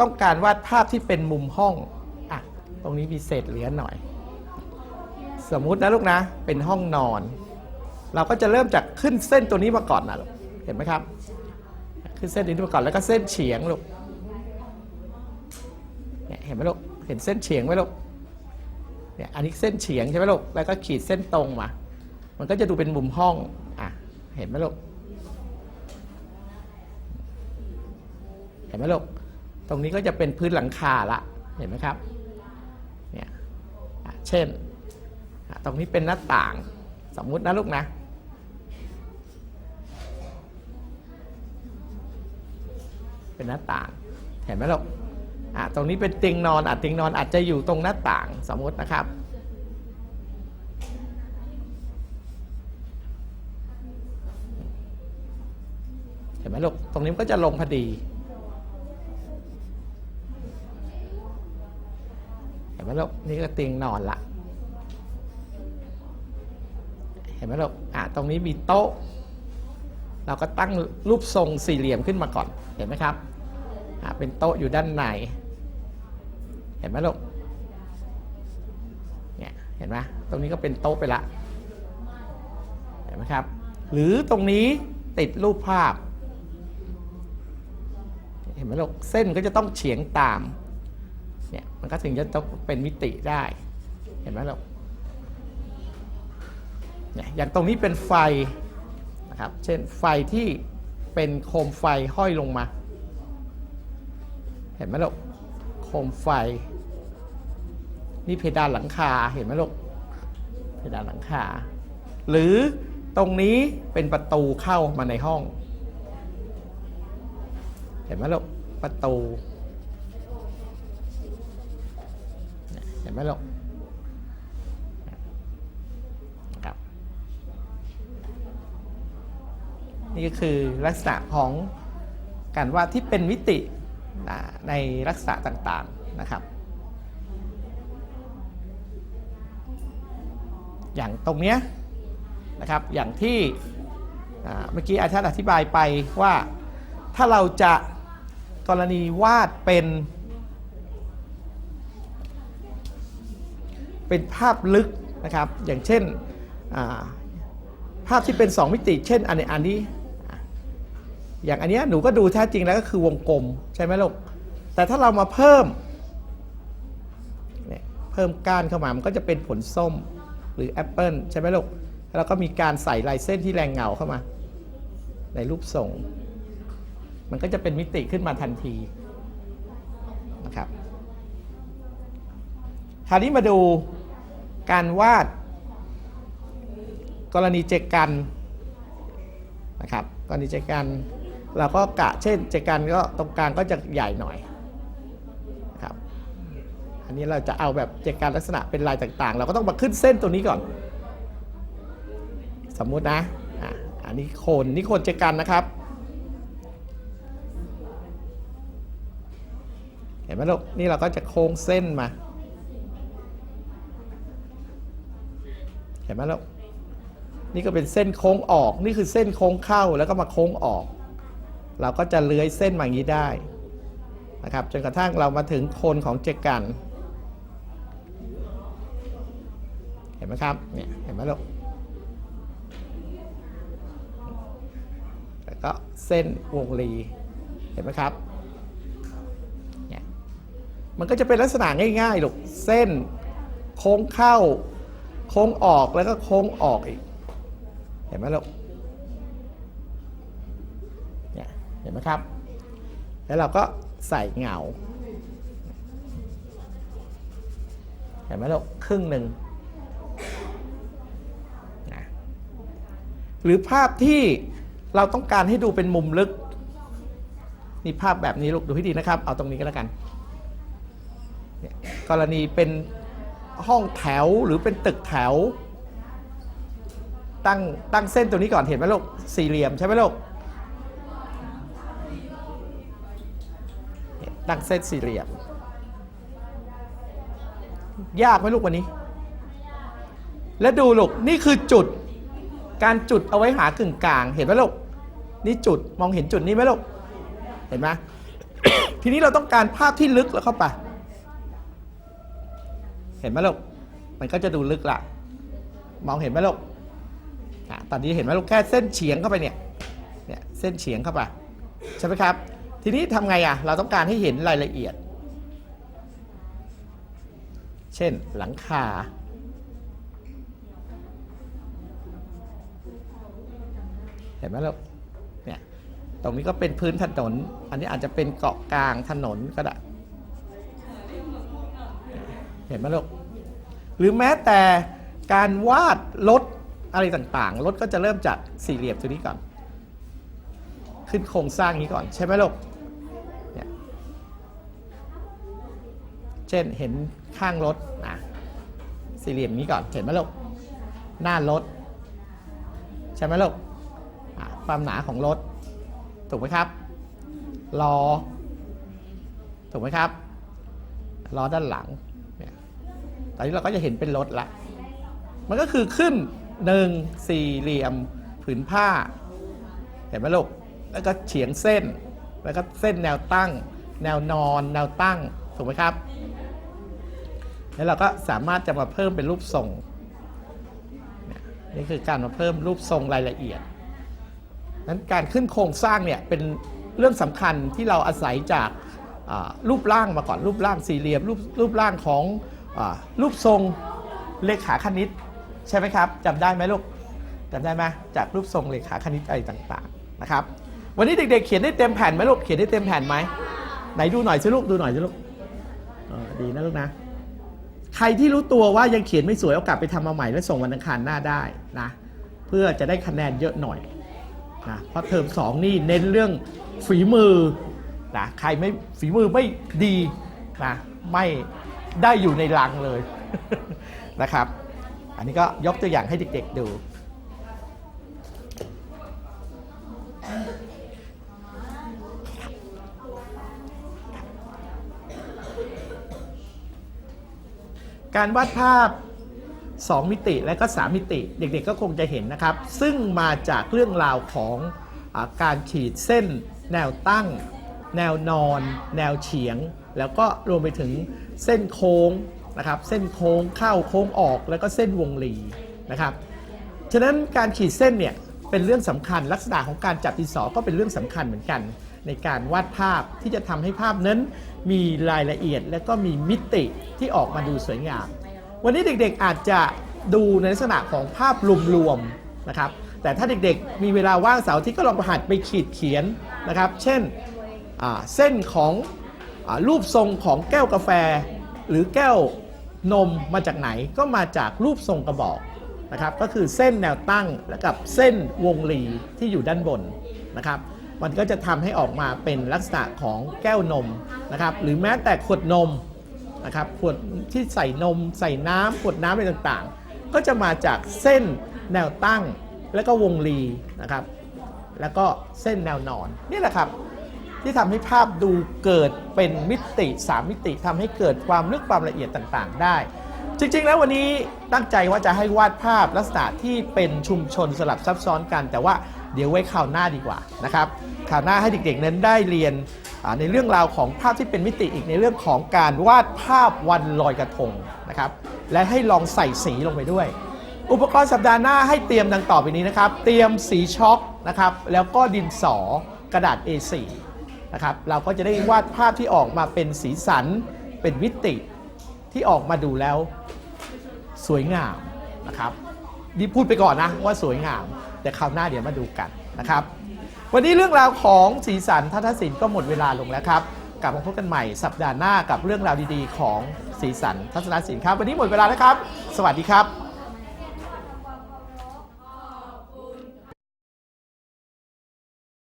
ต้องการวาดภาพที่เป็นมุมห้องอะตรงนี้มีเศษเหลือหน่อย สมมุตินะลูกนะ เป็นห้องนอน เราก็จะเริ่มจากขึ้นเส้นตัวนี้มาก่อนนะลูกเห็นไหมครับ ขึ้นเส้นนี้มาก่อนแล้วก็เส้นเฉียงลูกเนี่ยเห็นไหมลูกเห็นเส้นเฉียงไหมลูกเนี่ยอันนี้เส้นเฉียงใช่ไหมลูกแล้วก็ขีดเส้นตรงมามันก็จะดูเป็นมุมห้องอะเห็นไหมลูกเห็นไหมลูก ตรงนี้ก็จะเป็นพื้นหลังคาละเห็นไหมครับเนี่ยเช่น ตรงนี้เป็นหน้าต่างสมมุตินะลูกนะเป็นหน้าต่าง เห็นไหมลูกอะตรงนี้เป็นเตียงนอนอะเตียงนอนอาจจะอยู่ตรงหน้าต่างสมมตินะครับ เห็นไหมลูก ตรงนี้ก็จะลงพอดี เห็น ไหมลูกนี่ก็เตียงนอนละเห็นไหมลูกอะตรงนี้มีโต๊ะ เราก็ตั้งรูปทรงสี่เหลี่ยมขึ้นมาก่อนเห็นไหมครับอะเป็นโต๊ะอยู่ด้านใน เห็นไหมลูกเนี่ยเห็นไหมตรงนี้ก็เป็นโต๊ะไปละเห็นไหมครับ หรือตรงนี้ติดรูปภาพ เห็นไหมลูกเส้นก็จะต้องเฉียงตาม เนี่ยมันก็ถึงจะต้องเป็นมิติได้ เห็นไหมลูกเนี่ยอย่างตรงนี้เป็นไฟนะครับ เช่นไฟที่เป็นโคมไฟห้อยลงมา เห็นไหมลูกโคมไฟ นี่เพดานหลังคาเห็นไหมลูกเพดานหลังคา หรือตรงนี้เป็นประตูเข้ามาในห้อง เห็นไหมลูกประตู เห็น ไหมลูกครับนี่ก็คือลักษณะของการวาดที่เป็นมิติในลักษณะต่างๆนะครับ อย่างตรงเนี้ยนะครับอย่างที่เมื่อกี้อาจารย์อธิบายไปว่าถ้าเราจะกรณีวาดเป็น เป็นภาพลึกนะครับ อย่างเช่นาภาพที่เป็น 2 มิติ เช่นอันนี้อันนี้ อย่างอันเนี้ยหนูก็ดูแท้จริงแล้วก็คือวงกลมใช่ไหมลูก แต่ถ้าเรามาเพิ่มเนี่ยเพิ่มก้านเข้ามา มันก็จะเป็นผลส้มหรือแอปเปิลใช่ไหมลูก แล้วก็มีการใส่ลายเส้นที่แรงเงาเข้ามา ในรูปทรง มันก็จะเป็นมิติขึ้นมาทันทีนะครับ คราวนี้มาดู การวาด กรณีเจกันนะครับกรณีเจกันเราก็กะเช่นเจกันก็ตรงกลางก็จะใหญ่หน่อยนะครับอันนี้เราจะเอาแบบเจกันลักษณะเป็นลายต่างๆ เราก็ต้องมาขึ้นเส้นตัวนี้ก่อน สมมุตินะอะอันนี้โคนนี่โคนเจกันนะครับเห็นไหมลูกนี่เราก็จะโค้งเส้นมา เห็นไหมลูกนี่ก็เป็นเส้นโค้งออกนี่คือเส้นโค้งเข้าแล้วก็มาโค้งออก เราก็จะเลื้อยเส้นมาอย่างนี้ได้นะครับจนกระทั่งเรามาถึงโคนของเจกัน เห็นไหมครับเนี่ยเห็นไหมลูกแล้วก็เส้นวงรีเห็นไหมครับเนี่ยมันก็จะเป็นลักษณะง่ายๆลูกเส้นโค้งเข้า โค้งออกแล้วก็โค้งออกอีก เห็นไหมลูกเนี่ยเห็นไหมครับ แล้วเราก็ใส่เงา เห็นไหมลูกครึ่งหนึ่งนะหรือภาพที่เราต้องการให้ดูเป็นมุมลึกนี่ภาพแบบนี้ลูกดูให้ดีนะครับ เอาตรงนี้ก็แล้วกันเนี่ยกรณีเป็น ห้องแถวหรือเป็นตึกแถว ตั้งตั้งเส้นตัวนี้ก่อนเห็นไหมลูกสี่เหลี่ยมใช่ไหมลูกตั้งเส้นสี่เหลี่ยม ยากไหมลูกวันนี้ แล้วดูลูกนี่คือจุดการจุดเอาไว้หากึ่งกลางเห็นไหมลูกนี่จุดมองเห็นจุดนี้ไหมลูกเห็นไหมทีนี้เราต้องการภาพที่ลึกแล้วเข้าไป เห็นไหมลูกมันก็จะดูลึกละมองเห็นไหมลูกตอนนี้เห็นไหมลูกแค่เส้นเฉียงเข้าไปเนี่ยเนี่ยเส้นเฉียงเข้าไปใช่ไหมครับ ทีนี้ทำไงอะ เราต้องการให้เห็นรายละเอียด เช่นหลังคาเห็นไหมลูกเนี่ยตรงนี้ก็เป็นพื้นถนน อันนี้อาจจะเป็นเกาะกลางถนนก็ได้ ห็นไหมลูกหรือแม้แต่การวาดรถอะไรต่างๆรถก็จะเริ่มจากสี่เหลี่ยมตัวนี้ก่อน ขึ้นโครงสร้างนี้ก่อนใช่ไหมลูกเนี่ยเช่นเห็นข้างรถนะสี่เหลี่ยมนี้ก่อนเห็นไหมลูกหน้ารถใช่ไหมลูกความหนาของรถถูกไหมครับล้อถูกไหมครับล้อด้านหลัง ตอนนี้เราก็จะเห็นเป็นรถละ มันก็คือขึ้นหนึ่งสี่เหลี่ยมผืนผ้า เห็นไหมลูก แล้วก็เฉียงเส้น แล้วก็เส้นแนวตั้ง แนวนอน แนวตั้ง ถูกไหมครับ แล้วเราก็สามารถจะมาเพิ่มเป็นรูปทรง นี่คือการมาเพิ่มรูปทรงรายละเอียด นั้นการขึ้นโครงสร้างเนี่ยเป็นเรื่องสำคัญที่เราอาศัยจากรูปร่างมาก่อนรูปร่างสี่เหลี่ยมรูปรูปร่างของ รูปทรงเลขาคณิต ใช่ไหมครับจำได้ไหมลูกจำได้ไหมจากรูปทรงเลขาคณิตอะไรต่างๆนะครับ วันนี้เด็กๆเขียนได้เต็มแผ่นไหมลูกเขียนได้เต็มแผ่นไหมไหนดูหน่อยสิลูกดูหน่อยสิลูกดีนะลูกนะ ใครที่รู้ตัวว่ายังเขียนไม่สวย เอากลับไปทำมาใหม่แล้วส่งวันอังคารหน้าได้นะเพื่อจะได้คะแนนเยอะหน่อยนะเพราะเทอม2 นี่เน้นเรื่องฝีมือนะใครไม่ฝีมือไม่ดีนะไม่ ได้อยู่ในรังเลยนะครับ อันนี้ก็ยกตัวอย่างให้เด็กๆดูการวาดภาพ 2 มิติและก็ 3 มิติ เด็กๆก็คงจะเห็นนะครับ ซึ่งมาจากเรื่องราวของอการขีดเส้น แนวตั้ง แนวนอน แนวเฉียง แล้วก็รวมไปถึงเส้นโค้งนะครับ เส้นโค้งเข้าโค้งออกแล้วก็เส้นวงรีนะครับ ฉะนั้นการขีดเส้นเนี่ยเป็นเรื่องสำคัญลักษณะของการจับดินสอก็เป็นเรื่องสำคัญเหมือนกัน ในการวาดภาพที่จะทำให้ภาพนั้นมีรายละเอียด และก็มีมิติที่ออกมาดูสวยงาม วันนี้เด็กๆอาจจะดูในลักษณะของภาพรวมๆนะครับ แต่ถ้าเด็กๆ มีเวลาว่างเสาร์ที่ก็ลองหัดไปขีดเขียนนะครับ เช่นเส้นของ รูปทรงของแก้วกาแฟ หรือแก้วนมมาจากไหนก็มาจากรูปทรงกระบอกนะครับก็คือเส้นแนวตั้งและกับเส้นวงรีที่อยู่ด้านบนนะครับมันก็จะทำให้ออกมาเป็นลักษณะของแก้วนมนะครับหรือแม้แต่ขวดนมนะครับขวดที่ใส่นม ใส่น้ำขวดน้ำอะไรต่างๆ ก็จะมาจากเส้นแนวตั้งและก็วงรีนะครับแล้วก็เส้นแนวนอนนี่แหละครับ ที่ทำให้ภาพดูเกิดเป็นมิติ 3 มิติทำให้เกิดความลึกความละเอียดต่างๆ ได้ จริงๆ แล้ววันนี้ตั้งใจว่าจะให้วาดภาพลักษณะที่เป็นชุมชนสลับซับซ้อนกัน แต่ว่าเดี๋ยวไว้คราวหน้าดีกว่านะครับคราวหน้าให้เด็กๆนั้นได้เรียนในเรื่องราวของภาพที่เป็นมิติอีกในเรื่องของการวาดภาพวันลอยกระทงนะครับและให้ลองใส่สีลงไปด้วย อุปกรณ์สัปดาห์หน้าให้เตรียมดังต่อไปนี้นะครับ เตรียมสีช็อกนะครับแล้วก็ดินสอกระดาษ A4 นะครับเราก็จะได้วาดภาพที่ออกมาเป็นสีสัน เป็นมิติที่ออกมาดูแล้วสวยงามนะครับนี่พูดไปก่อนนะว่าสวยงาม แต่คราวหน้าเดี๋ยวมาดูกันนะครับ วันนี้เรื่องราวของสีสันทัศนศิลป์ก็หมดเวลาลงแล้วครับกลับมาพบกันใหม่สัปดาห์หน้ากับเรื่องราวดีๆ ของสีสันทัศนศิลป์ครับ วันนี้หมดเวลาแล้วครับ สวัสดีครับ